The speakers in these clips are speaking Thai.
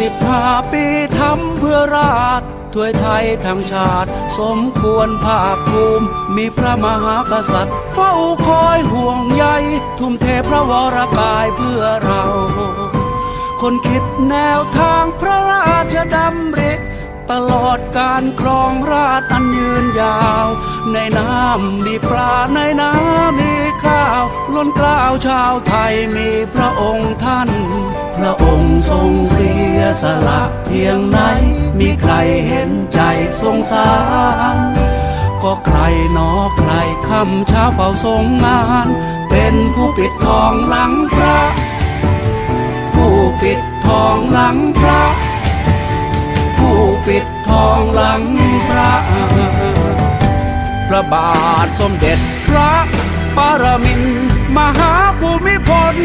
สิบห้าปีทำเพื่อราชถวยไทยทั้งชาติ สมควรภาคภูมิ มีพระมหากษัตริย์ เฝ้าคอยห่วงใย ทุ่มเทพระวรกายเพื่อเรา คนคิดแนวทางพระราชดำริตลอดการครองราชอันยืนยาว ในน้ำมีปลาในน้ำมีข้าวล้นกล้าวชาวไทยมีพระองค์ท่าน พระองค์ทรงเสียสละเพียงไหน มีใครเห็นใจสงสารก็ใครนอใครคำเช้าเฝ้าทรงงาน เป็นผู้ปิดทองหลังพระ ผู้ปิดทองหลังพ บาทสมเด็จพระปรมินมหาภูมิพล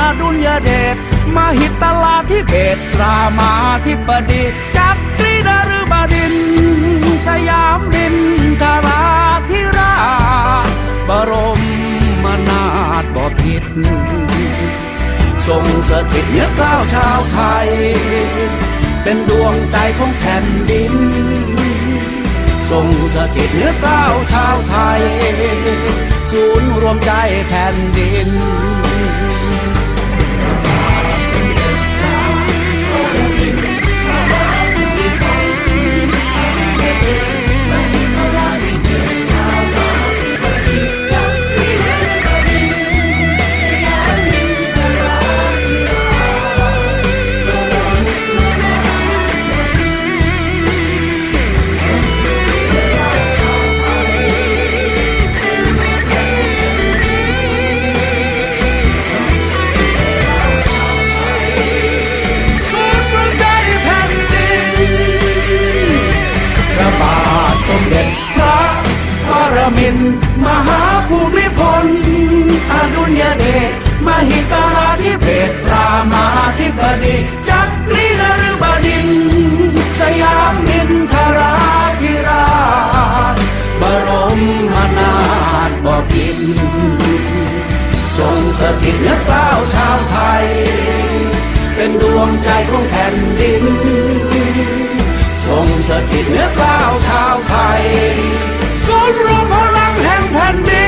อดุลยเดชมหิตลาธิเบศรามาธิบดีจักรีดารุบดิน สยามดินทราธิราชบรมนาถบพิตรทรงสถิตเนื้อกล้าวชาวไทย เป็นดวงใจของแผ่นดิน ทรงสถิตเหนือก้าวชาวไทย ศูนย์รวมใจแผ่นดิน พินทรงสถิตเหนือกล้าวชาวไทย เป็นดวงใจของแผ่นดิน ทรงสถิตเหนือกล้าวชาวไทยศูนย์รวมพลังแห่งแผ่นดิน